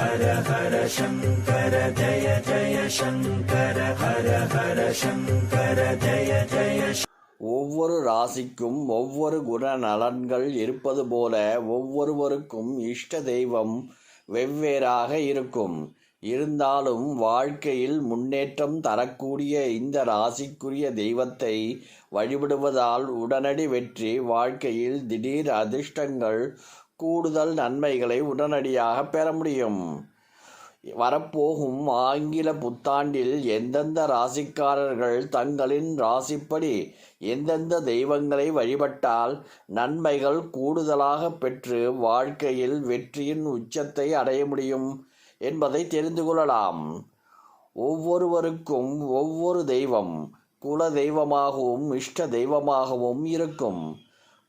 ஹர ஹர சங்கர ஜய ஜய சங்கர ஹர ஹர சங்கர ஜய ஜய ஒவ்வொரு ராசிக்கும் ஒவ்வொரு குணநலன்கள் இருப்பது போல ஒவ்வொருவருக்கும் இஷ்ட தெய்வம் வெவ்வேறாக இருக்கும். இருந்தாலும் வாழ்க்கையில் முன்னேற்றம் தரக்கூடிய இந்த ராசிக்குரிய தெய்வத்தை வழிபடுவதால் உடனடி வெற்றி வாழ்க்கையில் திடீர் அதிர்ஷ்டங்கள் கூடுதல் நன்மைகளை உடனடியாக பெற முடியும். வரப்போகும் ஆங்கில புத்தாண்டில் எந்தெந்த ராசிக்காரர்கள் தங்களின் ராசிப்படி எந்தெந்த தெய்வங்களை வழிபட்டால் நன்மைகள் கூடுதலாக பெற்று வாழ்க்கையில் வெற்றியின் உச்சத்தை அடைய முடியும் என்பதை தெரிந்து கொள்ளலாம். ஒவ்வொருவருக்கும் ஒவ்வொரு தெய்வம் குல தெய்வமாகவும் இஷ்ட தெய்வமாகவும் இருக்கும்.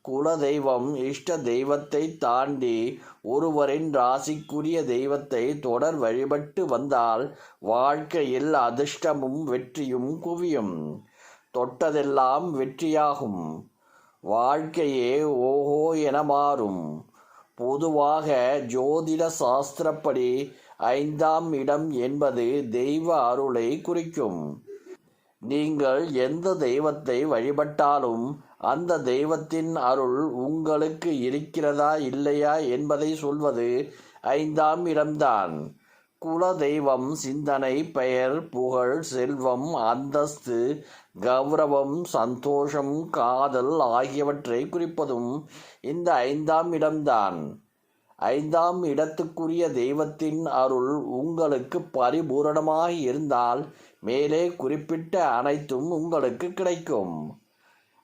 குல தெய்வம் இஷ்ட தெய்வத்தை தாண்டி ஒருவரின் ராசிக்குரிய தெய்வத்தை தொடர் வழிபட்டு வந்தால் வாழ்க்கையில் அதிர்ஷ்டமும் வெற்றியும் குவியும். தொட்டதெல்லாம் வெற்றியாகும். வாழ்க்கையே ஓஹோ என மாறும். பொதுவாக ஜோதிட சாஸ்திரப்படி ஐந்தாம் இடம் என்பது தெய்வ அருளை குறிக்கும். நீங்கள் எந்த தெய்வத்தை வழிபட்டாலும் அந்த தெய்வத்தின் அருள் உங்களுக்கு இருக்கிறதா இல்லையா என்பதை சொல்வது ஐந்தாம் இடம்தான் குல தெய்வம் சிந்தனை பெயர் புகழ் செல்வம் அந்தஸ்து கௌரவம் சந்தோஷம் காதல் ஆகியவற்றை குறிப்பதும் இந்த ஐந்தாம் இடம்தான். ஐந்தாம் இடத்துக்குரிய தெய்வத்தின் அருள் உங்களுக்கு பரிபூரணமாக இருந்தால் மேலே குறிப்பிட்ட அனைத்தும் உங்களுக்கு கிடைக்கும்.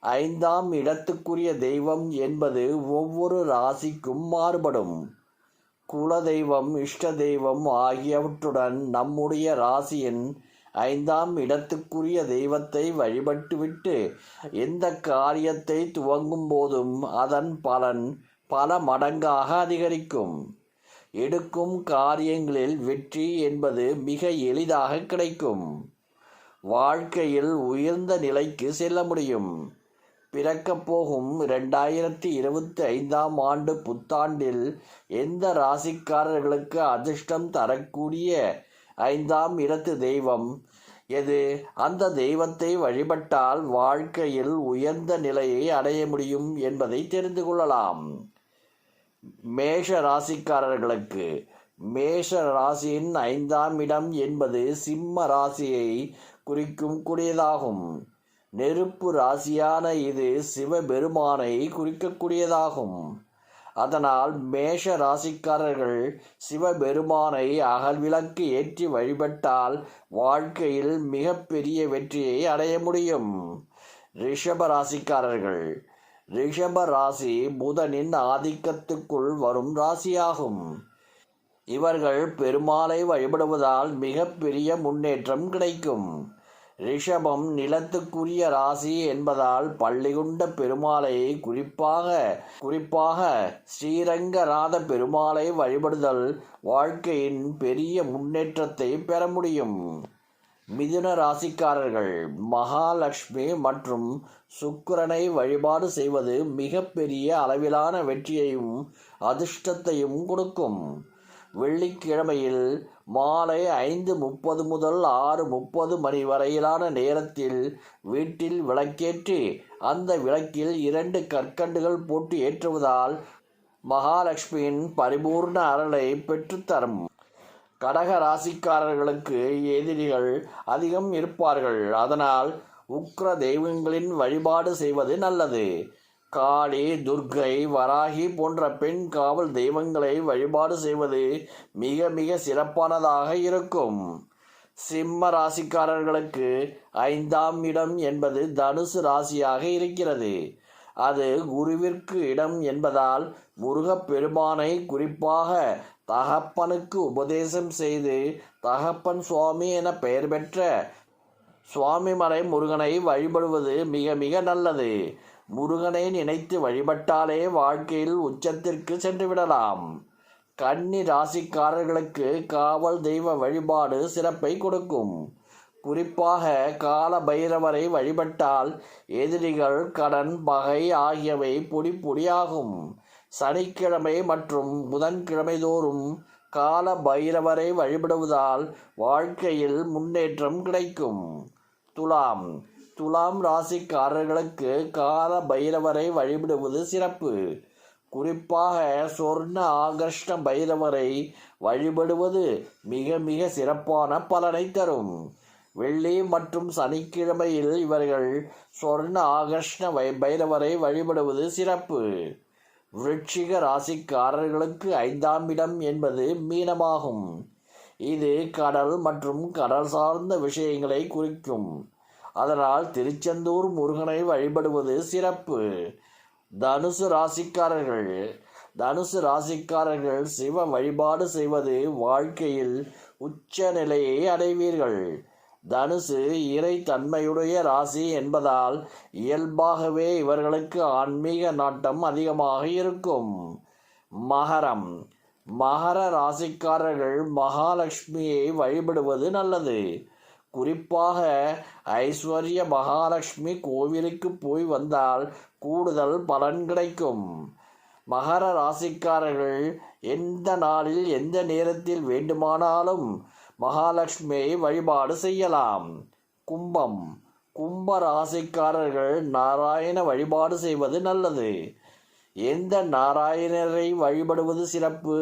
ஐந்தாம் இடத்துக்குரிய தெய்வம் என்பது ஒவ்வொரு ராசிக்கும் மாறுபடும். குல தெய்வம் இஷ்ட தெய்வம் ஆகியவற்றுடன் நம்முடைய ராசியின் ஐந்தாம் இடத்துக்குரிய தெய்வத்தை வழிபட்டுவிட்டு எந்த காரியத்தை துவங்கும் போதும் அதன் பலன் பல மடங்காக அதிகரிக்கும். எடுக்கும் காரியங்களில் வெற்றி என்பது மிக எளிதாக கிடைக்கும். வாழ்க்கையில் உயர்ந்த நிலைக்கு செல்ல முடியும். பிறக்கப் போகும் ரெண்டாயிரத்தி இருபத்தி ஐந்தாம் ஆண்டு புத்தாண்டில் எந்த ராசிக்காரர்களுக்கு அதிர்ஷ்டம் தரக்கூடிய ஐந்தாம் இடத்து தெய்வம்? எது? அந்த தெய்வத்தை வழிபட்டால் வாழ்க்கையில் உயர்ந்த நிலையை அடைய முடியும் என்பதை தெரிந்து கொள்ளலாம். மேஷ ராசிக்காரர்களுக்கு. மேஷ ராசியின் ஐந்தாம் இடம் என்பது சிம்ம ராசியை குறிக்கும் கூடியதாகும் நெருப்பு ராசியான இது சிவபெருமானை குறிக்கக்கூடியதாகும். அதனால் மேஷ ராசிக்காரர்கள் சிவபெருமானை அகல்விளக்கு ஏற்றி வழிபட்டால் வாழ்க்கையில் மிகப்பெரிய வெற்றியை அடைய முடியும். ரிஷப ராசிக்காரர்கள் ரிஷப ராசி புதனின் ஆதிக்கத்துக்குள் வரும் ராசியாகும். இவர்கள் பெருமாளை வழிபடுவதால் மிகப்பெரிய முன்னேற்றம் கிடைக்கும். ரிஷபம் நிலத்துக்குரிய ராசி என்பதால் பள்ளிகுண்ட பெருமாளை குறிப்பாக குறிப்பாக ஸ்ரீரங்கநாத பெருமாளை வழிபடுதல் வாழ்க்கையின் பெரிய முன்னேற்றத்தை பெற முடியும். மிதுன ராசிக்காரர்கள் மகாலட்சுமி மற்றும் சுக்கிரனை வழிபாடு செய்வது மிகப்பெரிய அளவிலான வெற்றியையும் அதிர்ஷ்டத்தையும் கொடுக்கும். வெள்ளிக்கிழமையில் மாலை ஐந்து முப்பது முதல் ஆறு முப்பது மணி வரையிலான நேரத்தில் வீட்டில் விளக்கேற்றி அந்த விளக்கில் இரண்டு கற்கண்டுகள் போட்டு ஏற்றுவதால் மகாலட்சுமியின் பரிபூர்ண அருளை பெற்றுத்தரும். கடக ராசிக்காரர்களுக்கு எதிரிகள் அதிகம் இருப்பார்கள். அதனால் உக்ர தெய்வங்களின் வழிபாடு செய்வது நல்லது. காளி துர்க்கை வராகி போன்ற பெண் காவல் தெய்வங்களை வழிபாடு செய்வது மிக மிக சிறப்பானதாக இருக்கும். சிம்ம ராசிக்காரர்களுக்கு ஐந்தாம் இடம் என்பது தனுசு ராசியாக இருக்கிறது. அது குருவிற்கு இடம் என்பதால் முருகப்பெருமானை குறிப்பாக தகப்பனுக்கு உபதேசம் செய்து தகப்பன் சுவாமி என பெயர் பெற்ற சுவாமிமலை முருகனை வழிபடுவது மிக மிக நல்லது. முருகனை நினைத்து வழிபட்டாலே வாழ்க்கையில் உச்சத்திற்கு சென்று விடலாம் கன்னி ராசிக்காரர்களுக்கு காவல் தெய்வ வழிபாடு சிறப்பை கொடுக்கும். குறிப்பாக கால பைரவரை வழிபட்டால் எதிரிகள் கடன் பகை ஆகியவை பொடி பொடியாகும். சனிக்கிழமை மற்றும் புதன்கிழமை தோறும் கால பைரவரை வழிபடுவதால் வாழ்க்கையில் முன்னேற்றம் கிடைக்கும். துலாம் துலாம் ராசிக்காரர்களுக்கு கால பைரவரை வழிபடுவது சிறப்பு. குறிப்பாக சொர்ண ஆகர்ஷ்ண பைரவரை வழிபடுவது மிக மிக சிறப்பான பலனை தரும். வெள்ளி மற்றும் சனிக்கிழமையில் இவர்கள் சொர்ண ஆகர்ஷ்ண வை பைரவரை வழிபடுவது சிறப்பு. விருட்சிக ராசிக்காரர்களுக்கு ஐந்தாம் இடம் என்பது மீனமாகும். இது கடல் மற்றும் கடல் சார்ந்த விஷயங்களை குறிக்கும். அதனால் திருச்செந்தூர் முருகனை வழிபடுவது சிறப்பு. தனுசு ராசிக்காரர்கள் தனுசு ராசிக்காரர்கள் சிவ வழிபாடு செய்வது வாழ்க்கையில் உச்ச நிலையை அடைவீர்கள். தனுசு இறை தன்மையுடைய ராசி என்பதால் இயல்பாகவே இவர்களுக்கு ஆன்மீக நாட்டம் அதிகமாக இருக்கும். மகரம் மகர ராசிக்காரர்கள் மகாலட்சுமியை வழிபடுவது நல்லது. குறிப்பாக ஐஸ்வர்ய மகாலட்சுமி கோவிலுக்கு போய் வந்தால் கூடுதல் பலன் கிடைக்கும். மகர ராசிக்காரர்கள் எந்த நாளில் எந்த நேரத்தில் வேண்டுமானாலும் மகாலட்சுமியை வழிபாடு செய்யலாம். கும்பம். கும்ப ராசிக்காரர்கள் நாராயண வழிபாடு செய்வது நல்லது. எந்த நாராயணரை வழிபடுவது சிறப்பு?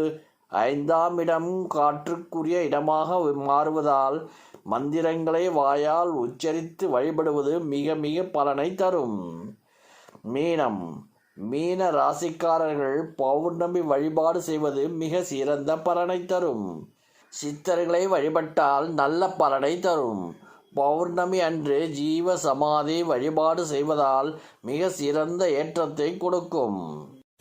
ஐந்தாம் இடம் காற்றுக்குரிய இடமாக மாறுவதால் மந்திரங்களை வாயால் உச்சரித்து வழிபடுவது மிக மிக பலனை தரும். மீனம். மீன ராசிக்காரர்கள் பௌர்ணமி வழிபாடு செய்வது மிக சிறந்த பலனை தரும். சித்தர்களை வழிபட்டால் நல்ல பலனை தரும். பௌர்ணமி அன்று ஜீவ சமாதி வழிபாடு செய்வதால் மிக சிறந்த ஏற்றத்தை கொடுக்கும்.